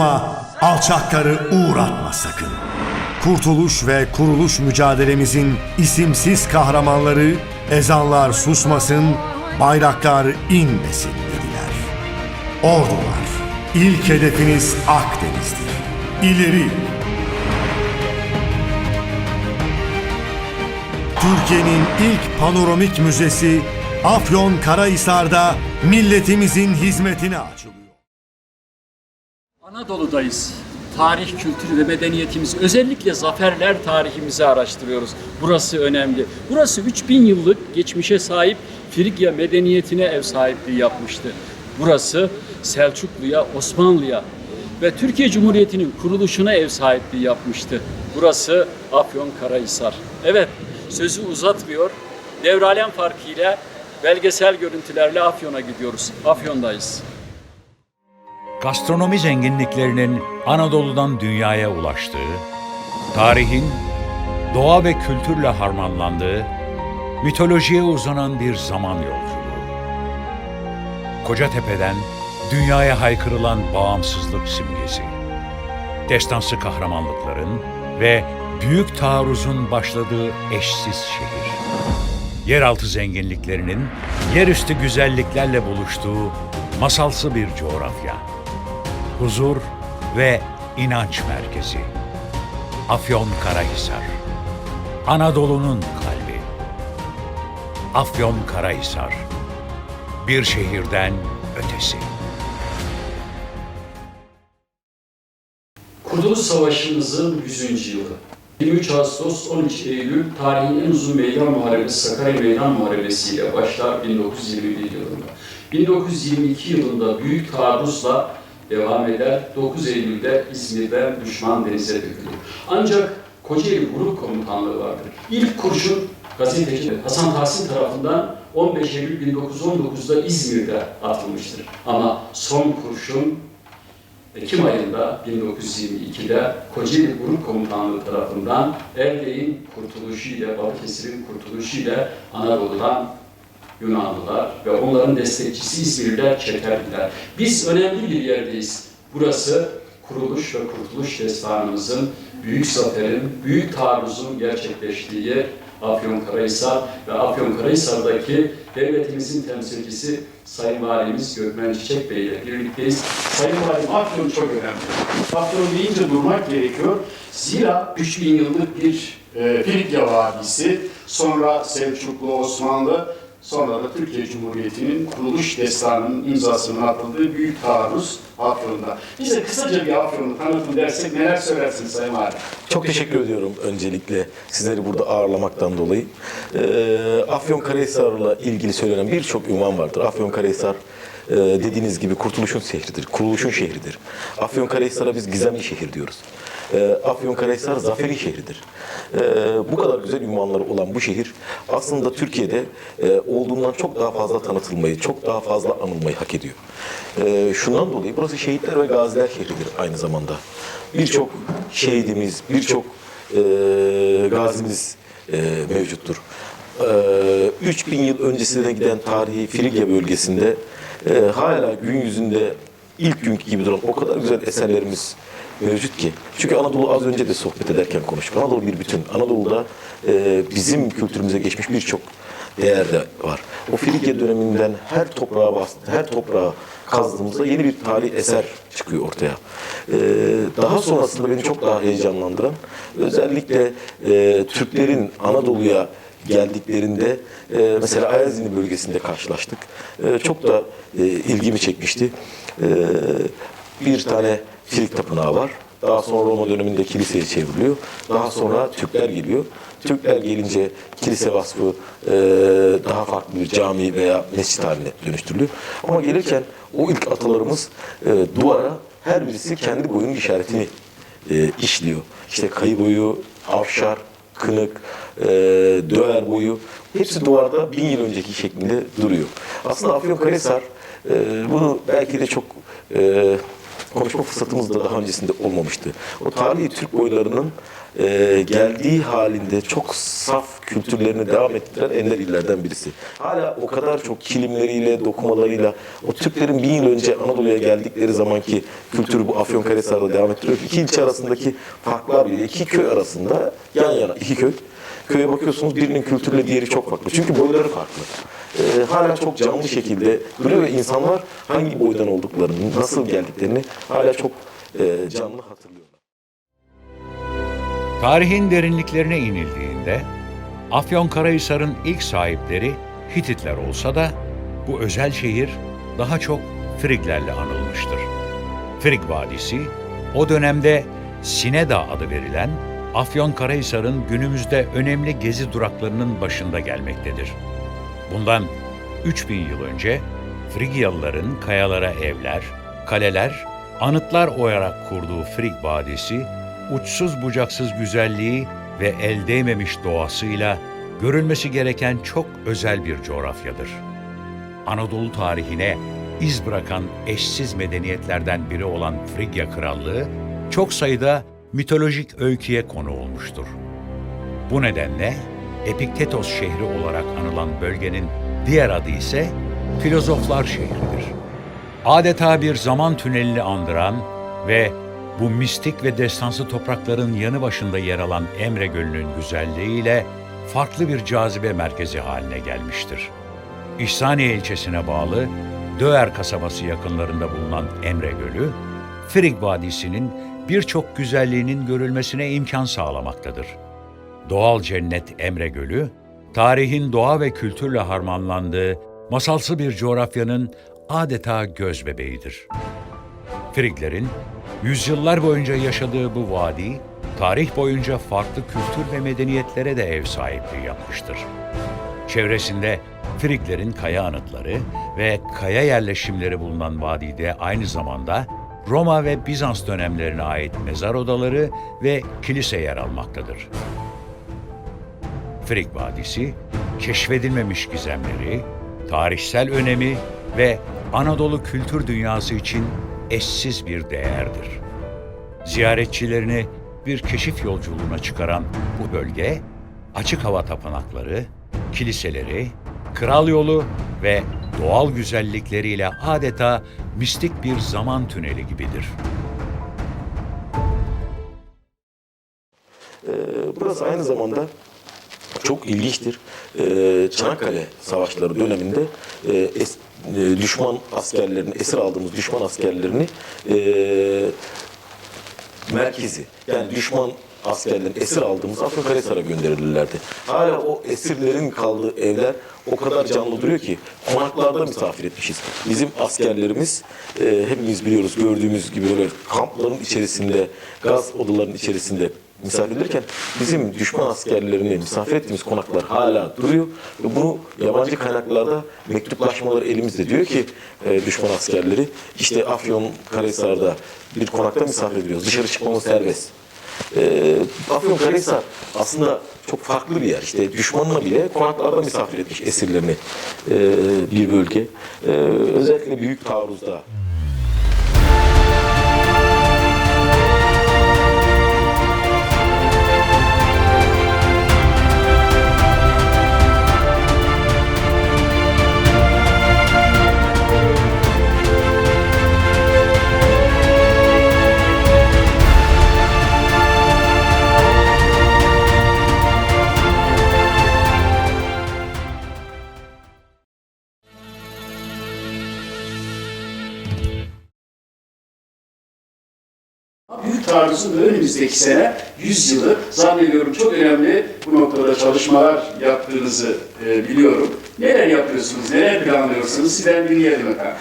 Yurduma alçakları uğratma sakın. Kurtuluş ve kuruluş mücadelemizin isimsiz kahramanları ezanlar susmasın, bayraklar inmesin dediler. Ordular, ilk hedefiniz Akdeniz'dir. İleri! Türkiye'nin ilk panoramik müzesi Afyon Karahisar'da milletimizin hizmetine açılıyor. Anadolu'dayız. Tarih, kültür ve medeniyetimiz, özellikle zaferler tarihimizi araştırıyoruz. Burası önemli. Burası 3000 yıllık geçmişe sahip Frigya medeniyetine ev sahipliği yapmıştı. Burası Selçuklu'ya, Osmanlı'ya ve Türkiye Cumhuriyeti'nin kuruluşuna ev sahipliği yapmıştı. Burası Afyonkarahisar. Evet, sözü uzatmıyor. Devralem farkıyla belgesel görüntülerle Afyon'a gidiyoruz. Afyon'dayız. Gastronomi zenginliklerinin Anadolu'dan dünyaya ulaştığı, tarihin doğa ve kültürle harmanlandığı, mitolojiye uzanan bir zaman yolculuğu. Kocatepe'den dünyaya haykırılan bağımsızlık simgesi. Destansı kahramanlıkların ve büyük taarruzun başladığı eşsiz şehir. Yeraltı zenginliklerinin yerüstü güzelliklerle buluştuğu masalsı bir coğrafya huzur ve inanç merkezi. Afyon Karahisar. Anadolu'nun kalbi. Afyon Karahisar. Bir şehirden ötesi. Kurtuluş Savaşımızın 100. yılı. 23 Ağustos 13 Eylül tarihin en uzun meydan muharebesi Sakarya Meydan Muharebesi ile başlar 1921 yılında. 1922 yılında büyük taarruzla devam eder. 9 Eylül'de İzmir'den düşman denize dökülür. Ancak Kocaeli Grup Komutanlığı vardır. İlk kurşun gazeteci Hasan Tahsin tarafından 15 Eylül 1919'da İzmir'de atılmıştır. Ama son kurşun Ekim ayında 1922'de Kocaeli Grup Komutanlığı tarafından Erdeğin kurtuluşuyla, Balıkesir'in kurtuluşuyla Anadolu'dan Yunanlılar ve onların destekçisi İzmirliler çekerdiler. Biz önemli bir yerdeyiz. Burası kuruluş ve kurtuluş destanımızın, büyük zaferin, büyük taarruzun gerçekleştiği yer Afyonkarahisar ve Afyonkarahisar'daki devletimizin temsilcisi Sayın Valimiz Gökmen Çiçek Bey ile birlikteyiz. Sayın Valim Afyon çok önemli. Afyon deyince durmak gerekiyor. Zira 3000 yıllık bir e, Frikya Vadisi, sonra Selçuklu, Osmanlı, sonra da Türkiye Cumhuriyeti'nin kuruluş destanının imzasının atıldığı büyük taarruz Afyon'da. Bize kısaca bir Afyon'u tanıtın dersek neler söylersiniz Sayın Valim? Çok teşekkür ediyorum öncelikle sizleri burada ağırlamaktan dolayı. Ee, Afyonkarahisar'la ilgili söylenen birçok ünvan vardır. Afyonkarahisar e, dediğiniz gibi kurtuluşun şehridir, kuruluşun şehridir. Afyonkarahisar'a biz gizemli şehir diyoruz. Ee, Afyonkarahisar zaferin şehridir. Ee, bu kadar güzel ünvanları olan bu şehir aslında Türkiye'de e, olduğundan çok daha fazla tanıtılmayı, çok daha fazla anılmayı hak ediyor. Ee, şundan dolayı burası şehitler ve gaziler şehridir aynı zamanda. Birçok şehidimiz, birçok e, gazimiz e, mevcuttur. E, 3000 yıl öncesine giden tarihi Frigya bölgesinde e, hala gün yüzünde ilk günkü gibi duran o kadar güzel eserlerimiz mevcut ki. Çünkü Anadolu az önce de sohbet ederken konuştuk. Anadolu bir bütün. Anadolu'da e, bizim kültürümüze geçmiş birçok değer de var. O Frigya döneminden her toprağa bas, her toprağa kazdığımızda yeni bir tarih eser çıkıyor ortaya. Ee, daha sonrasında beni çok daha heyecanlandıran özellikle e, Türklerin Anadolu'ya geldiklerinde e, mesela Ayazini bölgesinde karşılaştık. E, çok da e, ilgimi çekmişti. E, bir tane Filik Tapınağı var. Daha sonra Roma döneminde kiliseye çevriliyor. Daha sonra Türkler geliyor. Türkler gelince kilise vasfı e, daha farklı bir cami veya mescit haline dönüştürülüyor. Ama gelirken o ilk atalarımız e, duvara her birisi kendi boyunun işaretini e, işliyor. İşte kayı boyu, avşar, kınık, e, döver boyu hepsi duvarda bin yıl önceki şeklinde duruyor. Aslında Afyonkarahisar e, bunu belki de çok e, konuşma fırsatımız da daha öncesinde olmamıştı. O tarihi Türk boylarının e, geldiği halinde çok saf kültürlerini devam ettiren ender illerden birisi. Hala o kadar çok kilimleriyle, dokumalarıyla o Türklerin bin yıl önce Anadolu'ya geldikleri zamanki kültürü bu Afyonkarahisar'da devam ettiriyor. İki ilçe arasındaki farklar bile, iki köy arasında yan yana iki köy. Köye bakıyorsunuz birinin kültürüyle diğeri çok farklı. Çünkü boyları farklı. Ee, hala çok canlı şekilde duruyor ve insanlar hangi boydan olduklarını, nasıl geldiklerini hala çok e, canlı hatırlıyorlar. Tarihin derinliklerine inildiğinde Afyonkarahisar'ın ilk sahipleri Hititler olsa da bu özel şehir daha çok Friglerle anılmıştır. Frig Vadisi o dönemde Sineda adı verilen Afyonkarahisar'ın günümüzde önemli gezi duraklarının başında gelmektedir. Bundan 3000 yıl önce Frigyalıların kayalara evler, kaleler, anıtlar oyarak kurduğu Frig Vadisi, uçsuz bucaksız güzelliği ve el değmemiş doğasıyla görülmesi gereken çok özel bir coğrafyadır. Anadolu tarihine iz bırakan eşsiz medeniyetlerden biri olan Frigya Krallığı, çok sayıda mitolojik öyküye konu olmuştur. Bu nedenle Epiktetos şehri olarak anılan bölgenin diğer adı ise filozoflar şehridir. Adeta bir zaman tünelini andıran ve bu mistik ve destansı toprakların yanı başında yer alan Emre Gölü'nün güzelliğiyle farklı bir cazibe merkezi haline gelmiştir. İhsaniye ilçesine bağlı Döğer kasabası yakınlarında bulunan Emre Gölü, Frig Vadisi'nin birçok güzelliğinin görülmesine imkan sağlamaktadır. Doğal cennet Emre Gölü, tarihin doğa ve kültürle harmanlandığı masalsı bir coğrafyanın adeta göz bebeğidir. Friglerin yüzyıllar boyunca yaşadığı bu vadi, tarih boyunca farklı kültür ve medeniyetlere de ev sahipliği yapmıştır. Çevresinde Friglerin kaya anıtları ve kaya yerleşimleri bulunan vadide aynı zamanda Roma ve Bizans dönemlerine ait mezar odaları ve kilise yer almaktadır. Frig Vadisi, keşfedilmemiş gizemleri, tarihsel önemi ve Anadolu kültür dünyası için eşsiz bir değerdir. Ziyaretçilerini bir keşif yolculuğuna çıkaran bu bölge, açık hava tapınakları, kiliseleri, kral yolu ve doğal güzellikleriyle adeta mistik bir zaman tüneli gibidir. Ee, burası aynı zamanda çok ilginçtir. Ee, Çanakkale Savaşları döneminde e, e, düşman askerlerini, esir aldığımız düşman askerlerini e, merkezi, yani düşman askerlerini esir aldığımız Afyonkarahisar'a gönderilirlerdi. Hala o esirlerin kaldığı evler o kadar canlı duruyor ki konaklarda misafir etmişiz. Bizim askerlerimiz e, hepimiz biliyoruz gördüğümüz gibi böyle kampların içerisinde, gaz odalarının içerisinde misafir edilirken bizim düşman askerlerini misafir ettiğimiz konaklar hala duruyor. Ve bunu yabancı kaynaklarda mektuplaşmaları elimizde diyor ki e, düşman askerleri işte Afyon Karahisar'da bir konakta misafir ediliyoruz. Dışarı çıkmamız serbest. E, Afyon Karahisar aslında çok farklı bir yer. İşte düşmanına bile konaklarda misafir etmiş esirlerini e, bir bölge. E, özellikle büyük taarruzda Taarruzun önümüzdeki sene 100 yılı zannediyorum çok önemli bu noktada çalışmalar yaptığınızı e, biliyorum. Neler yapıyorsunuz, neler planlıyorsunuz? Sizden dinleyelim efendim.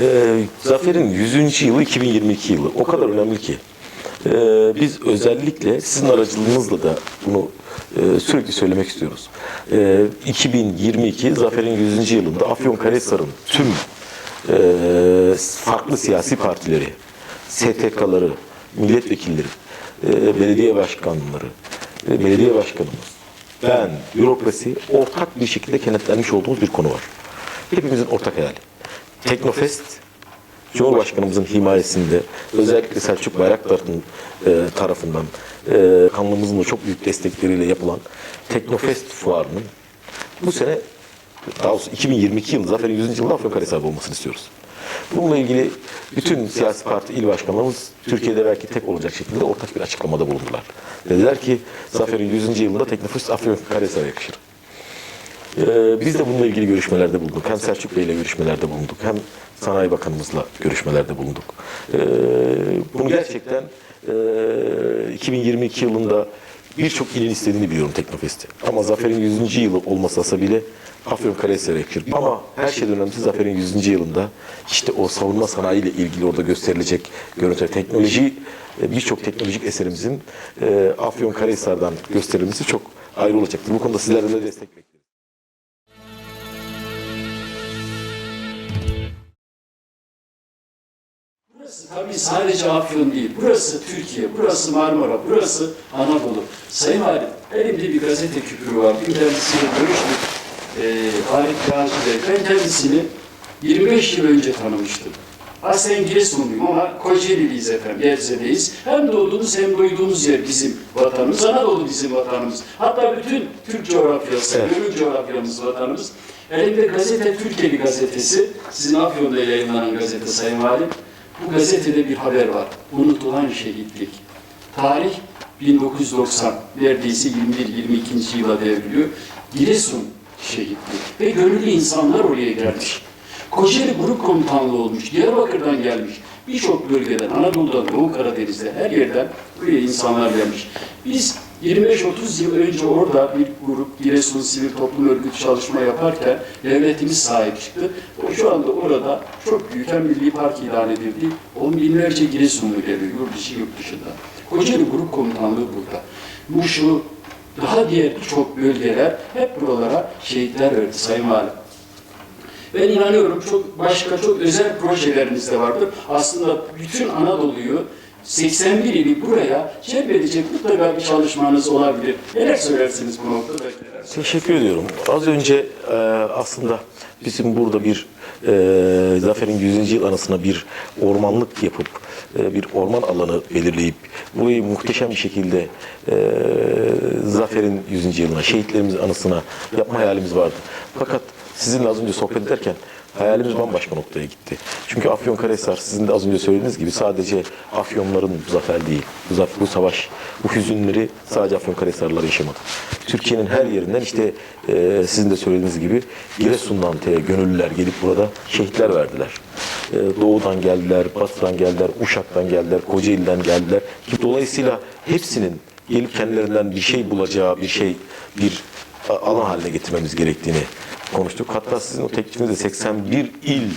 Ee, Zafer'in 100. yılı 2022 yılı. O kadar önemli ki. Ee, biz özellikle sizin aracılığınızla da bunu e, sürekli söylemek istiyoruz. Ee, 2022 Zafer'in 100. yılında Afyonkarahisar'ın tüm e, farklı siyasi partileri, STK'ları, milletvekilleri, e, belediye başkanları, belediye başkanımız, ben, bürokrasi ortak bir şekilde kenetlenmiş olduğumuz bir konu var. Hepimizin ortak hayali. Teknofest Cumhurbaşkanımızın himayesinde özellikle Selçuk Bayraktar'ın e, tarafından e, kanlımızın da çok büyük destekleriyle yapılan Teknofest fuarının bu sene daha doğrusu 2022 yılı Zafer'in 100. yılında Afyonkarahisar'da olmasını istiyoruz. Bununla ilgili bütün siyasi parti il başkanlarımız Türkiye'de belki tek olacak şekilde ortak bir açıklamada bulundular. Dediler ki Zafer'in 100. yılında Teknofest Afyonkarahisar'a yakışır. Ee, biz de bununla ilgili görüşmelerde bulunduk. Hem Selçuk Bey ile görüşmelerde bulunduk. Hem Sanayi Bakanımızla görüşmelerde bulunduk. Ee, bunu gerçekten e, 2022 yılında birçok ilin istediğini biliyorum Teknofest'i. Ama Zafer'in 100. yılı olmasa bile Afyonkarahisar'a yakışır. Ama her şeyden önemlisi Zafer'in 100. yılında işte o savunma sanayi ile ilgili orada gösterilecek görüntüler, teknoloji, e, birçok teknolojik eserimizin e, Afyonkarahisar'dan gösterilmesi çok ayrı olacaktır. Bu konuda sizlerden de destek bekliyoruz. Tabii sadece Afyon değil. Burası Türkiye, burası Marmara, burası Anadolu. Sayın Halim, elimde bir gazete küpürü var. Dün kendisiyle görüştük. Ee, Halit Yağcı Bey. Ben kendisini 25 yıl önce tanımıştım. Aslen Giresunluyum ama Kocaeli'liyiz efendim, Gebze'deyiz. Hem doğduğumuz hem duyduğumuz yer bizim vatanımız, Anadolu bizim vatanımız. Hatta bütün Türk coğrafyası, Evet. gönül coğrafyamız vatanımız. Elimde gazete Türkiye'li gazetesi, sizin Afyon'da yayınlanan gazete Sayın Valim. Bu gazetede bir haber var. Unutulan şehitlik. Tarih 1990. Neredeyse 21-22. yıla devriliyor. Giresun şehitliği. Ve gönüllü insanlar oraya gelmiş. Kocaeli Grup Komutanlığı olmuş. Diyarbakır'dan gelmiş. Birçok bölgeden, Anadolu'dan, Doğu Karadeniz'de her yerden buraya insanlar gelmiş. Biz 25-30 yıl önce orada bir grup Giresun Sivil Toplum Örgütü çalışma yaparken devletimiz sahip çıktı. Şu anda orada çok büyüken milli park ilan edildi. On binlerce Giresunlu geliyor yurt dışı yurt dışında. Kocaeli Grup Komutanlığı burada. Muşu, daha diğer birçok bölgeler hep buralara şehitler verdi Sayın Valim. Ben inanıyorum çok başka çok özel projeleriniz de vardır. Aslında bütün Anadolu'yu 81 ili buraya celbedecek mutlaka bir çalışmanız olabilir. Neler söylersiniz bu noktada? Teşekkür ediyorum. Az önce e, aslında bizim burada bir e, Zafer'in 100. yıl anısına bir ormanlık yapıp e, bir orman alanı belirleyip burayı muhteşem bir şekilde e, Zafer'in 100. yılına, şehitlerimizin anısına yapma hayalimiz vardı. Fakat sizinle az önce sohbet ederken hayalimiz bambaşka noktaya gitti. Çünkü Afyonkarahisar sizin de az önce söylediğiniz gibi sadece Afyonların bu zafer değil. Bu, zaf- bu savaş, bu hüzünleri sadece Afyonkarahisarlılar yaşamadı. Türkiye'nin her yerinden işte e, sizin de söylediğiniz gibi Giresun'dan te, gönüllüler gelip burada şehitler verdiler. E, doğudan geldiler, batıdan geldiler, Uşak'tan geldiler, Kocaeli'den geldiler. Dolayısıyla hepsinin gelip kendilerinden bir şey bulacağı, bir şey, bir alan haline getirmemiz gerektiğini konuştuk. Hatta sizin o teklifinizde 81 il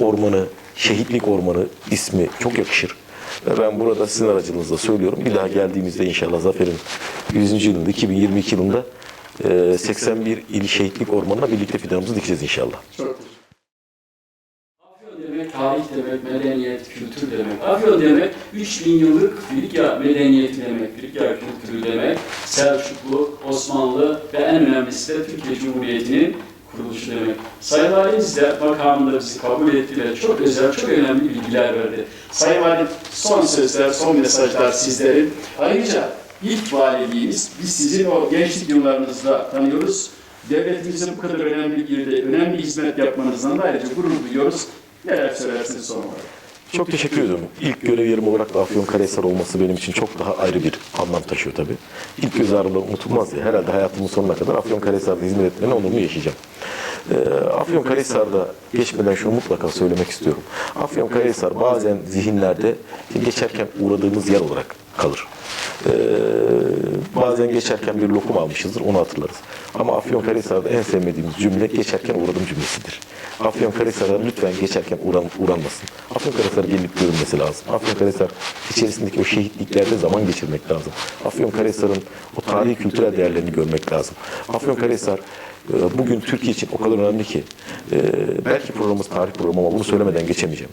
ormanı, şehitlik ormanı ismi çok yakışır. Ve ben burada sizin aracılığınızla söylüyorum. Bir daha geldiğimizde inşallah Zafer'in 100. yılında, 2022 yılında e, 81 il şehitlik ormanına birlikte fidanımızı dikeceğiz inşallah. Çok tarih demek, medeniyet, kültür demek. Afyon demek 3000 yıllık Frikya medeniyeti demek, Frikya kültürü demek. Selçuklu, Osmanlı ve en önemlisi de Türkiye Cumhuriyeti'nin kuruluşu demek. Sayın Valimiz de makamında bizi kabul ettiler. Çok özel, çok önemli bilgiler verdi. Sayın Valim son sözler, son mesajlar sizlerin. Ayrıca ilk valiliğiniz, biz sizin o gençlik yıllarınızda tanıyoruz. Devletimize bu kadar önemli bir önemli hizmet yapmanızdan da ayrıca gurur duyuyoruz. Neler söylersiniz son olarak? Çok teşekkür ediyorum. İlk görev yerim olarak da Afyonkarahisar olması benim için çok daha ayrı bir anlam taşıyor tabii. İlk göz ağrıları unutulmaz ya. Herhalde hayatımın sonuna kadar Afyonkarahisar'da hizmet etmenin onurunu yaşayacağım. Ee, Afyonkarahisar'da geçmeden şunu mutlaka söylemek istiyorum. Afyonkarahisar bazen zihinlerde geçerken uğradığımız yer olarak kalır. Bazen geçerken bir lokum almışızdır, onu hatırlarız. Ama Afyonkarahisar'da en sevmediğimiz cümle geçerken uğradım cümlesidir. Afyonkarahisar'a lütfen geçerken uğran, uğranmasın. Afyonkarahisar gelip görülmesi lazım. Afyonkarahisar içerisindeki o şehitliklerde zaman geçirmek lazım. Afyonkarahisar'ın o tarihi kültürel değerlerini görmek lazım. Afyonkarahisar e, bugün Türkiye için o kadar önemli ki e, belki programımız tarih programı ama bunu söylemeden geçemeyeceğim.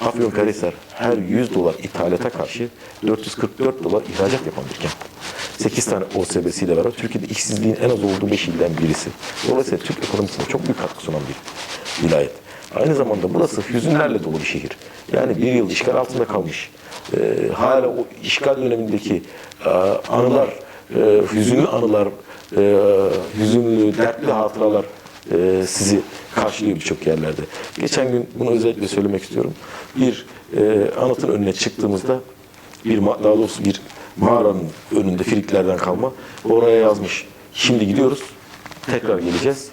Afyonkarahisar her 100 dolar ithalata karşı 444 dolar ihracat yapan bir kent. 8 tane OSB'siyle beraber Türkiye'de işsizliğin en az olduğu 5 ilden birisi. Dolayısıyla Türk ekonomisine çok büyük katkı sunan bir vilayet. Aynı zamanda burası hüzünlerle dolu bir şehir. Yani bir yıl işgal altında kalmış. Ee, hala o işgal dönemindeki e, anılar, e, hüzünlü anılar, e, hüzünlü, dertli hatıralar e, sizi karşılıyor birçok yerlerde. Geçen gün bunu özellikle söylemek istiyorum. Bir e, anıtın önüne çıktığımızda bir daha doğrusu bir mağaranın önünde Friklerden kalma oraya yazmış. Şimdi gidiyoruz, tekrar geleceğiz.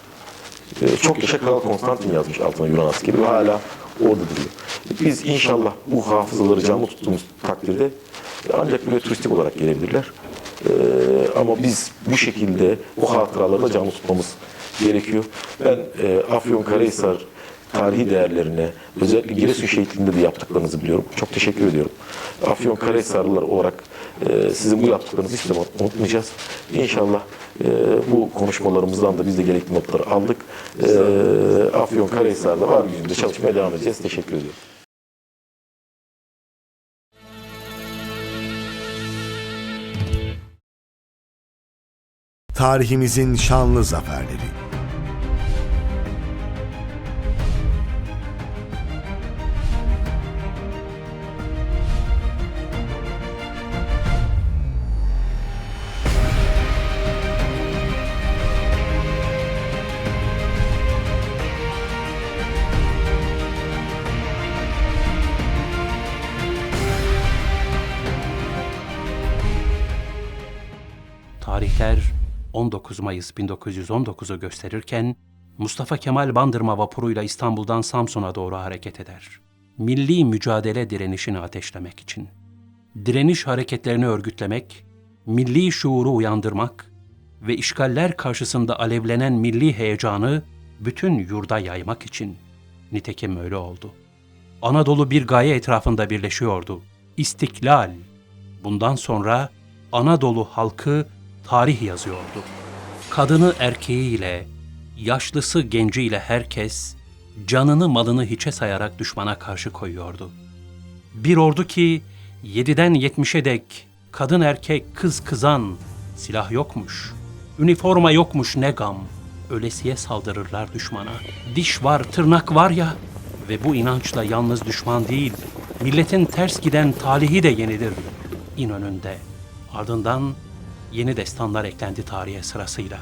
Ee, çok yaşa Kral Konstantin yazmış altına Yunan askeri ve hala orada duruyor. Biz inşallah bu hafızaları canlı tuttuğumuz takdirde ancak buraya turistik olarak gelebilirler. Ee, ama biz bu şekilde bu hatıraları da canlı tutmamız gerekiyor. Ben e, Afyonkarahisar tarihi değerlerine, özellikle Giresun şehitliğinde de yaptıklarınızı biliyorum. Çok teşekkür ediyorum. Afyonkarahisarlılar olarak e, sizin bu yaptıklarınızı hiçbir zaman unutmayacağız. İnşallah e, bu konuşmalarımızdan da biz de gerekli notları aldık. E, Afyonkarahisar'da var gücümüzde çalışmaya devam edeceğiz. Teşekkür ediyorum. Tarihimizin şanlı zaferleri. Tarihler 19 Mayıs 1919'u gösterirken Mustafa Kemal Bandırma vapuruyla İstanbul'dan Samsun'a doğru hareket eder. Milli mücadele direnişini ateşlemek için. Direniş hareketlerini örgütlemek, milli şuuru uyandırmak ve işgaller karşısında alevlenen milli heyecanı bütün yurda yaymak için. Nitekim öyle oldu. Anadolu bir gaye etrafında birleşiyordu. İstiklal. Bundan sonra Anadolu halkı tarih yazıyordu. Kadını erkeğiyle, yaşlısı genciyle herkes canını malını hiçe sayarak düşmana karşı koyuyordu. Bir ordu ki 7'den 70'e dek kadın erkek kız kızan silah yokmuş. Üniforma yokmuş ne gam. Ölesiye saldırırlar düşmana. Diş var, tırnak var ya ve bu inançla yalnız düşman değil, milletin ters giden talihi de yenilir. İnönü'nde. Ardından yeni destanlar eklendi tarihe sırasıyla.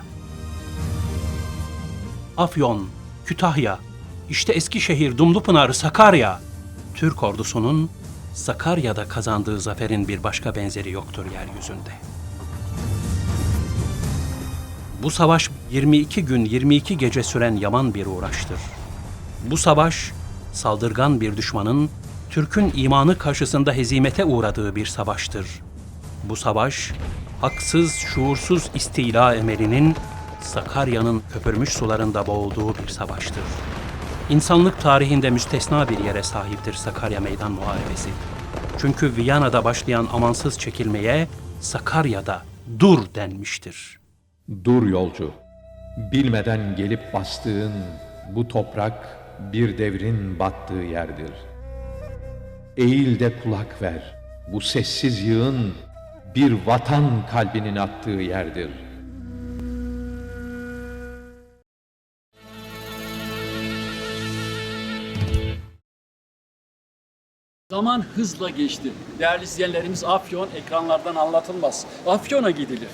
Afyon, Kütahya, işte Eskişehir, Dumlupınar, Sakarya. Türk ordusunun Sakarya'da kazandığı zaferin bir başka benzeri yoktur yeryüzünde. Bu savaş 22 gün 22 gece süren yaman bir uğraştır. Bu savaş saldırgan bir düşmanın Türk'ün imanı karşısında hezimete uğradığı bir savaştır. Bu savaş haksız, şuursuz istila emelinin Sakarya'nın köpürmüş sularında boğulduğu bir savaştır. İnsanlık tarihinde müstesna bir yere sahiptir Sakarya Meydan Muharebesi. Çünkü Viyana'da başlayan amansız çekilmeye Sakarya'da dur denmiştir. Dur yolcu, bilmeden gelip bastığın bu toprak bir devrin battığı yerdir. Eğil de kulak ver, bu sessiz yığın bir vatan kalbinin attığı yerdir. Zaman hızla geçti. Değerli izleyenlerimiz Afyon ekranlardan anlatılmaz. Afyon'a gidilir.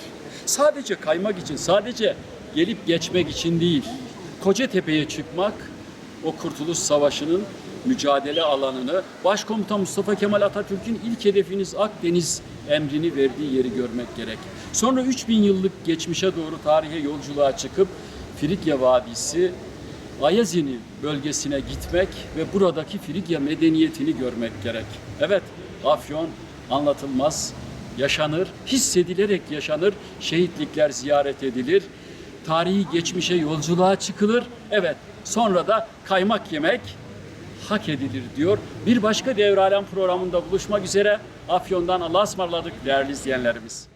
Sadece kaymak için, sadece gelip geçmek için değil. Kocatepe'ye çıkmak, o Kurtuluş Savaşı'nın mücadele alanını, Başkomutan Mustafa Kemal Atatürk'ün ilk hedefiniz Akdeniz emrini verdiği yeri görmek gerek. Sonra 3000 yıllık geçmişe doğru tarihe yolculuğa çıkıp Frikya Vadisi, Ayazini bölgesine gitmek ve buradaki Frigya medeniyetini görmek gerek. Evet, Afyon anlatılmaz, yaşanır, hissedilerek yaşanır, şehitlikler ziyaret edilir, tarihi geçmişe yolculuğa çıkılır. Evet, sonra da kaymak yemek hak edilir diyor. Bir başka Devralem programında buluşmak üzere Afyon'dan Allah'a ısmarladık değerli izleyenlerimiz.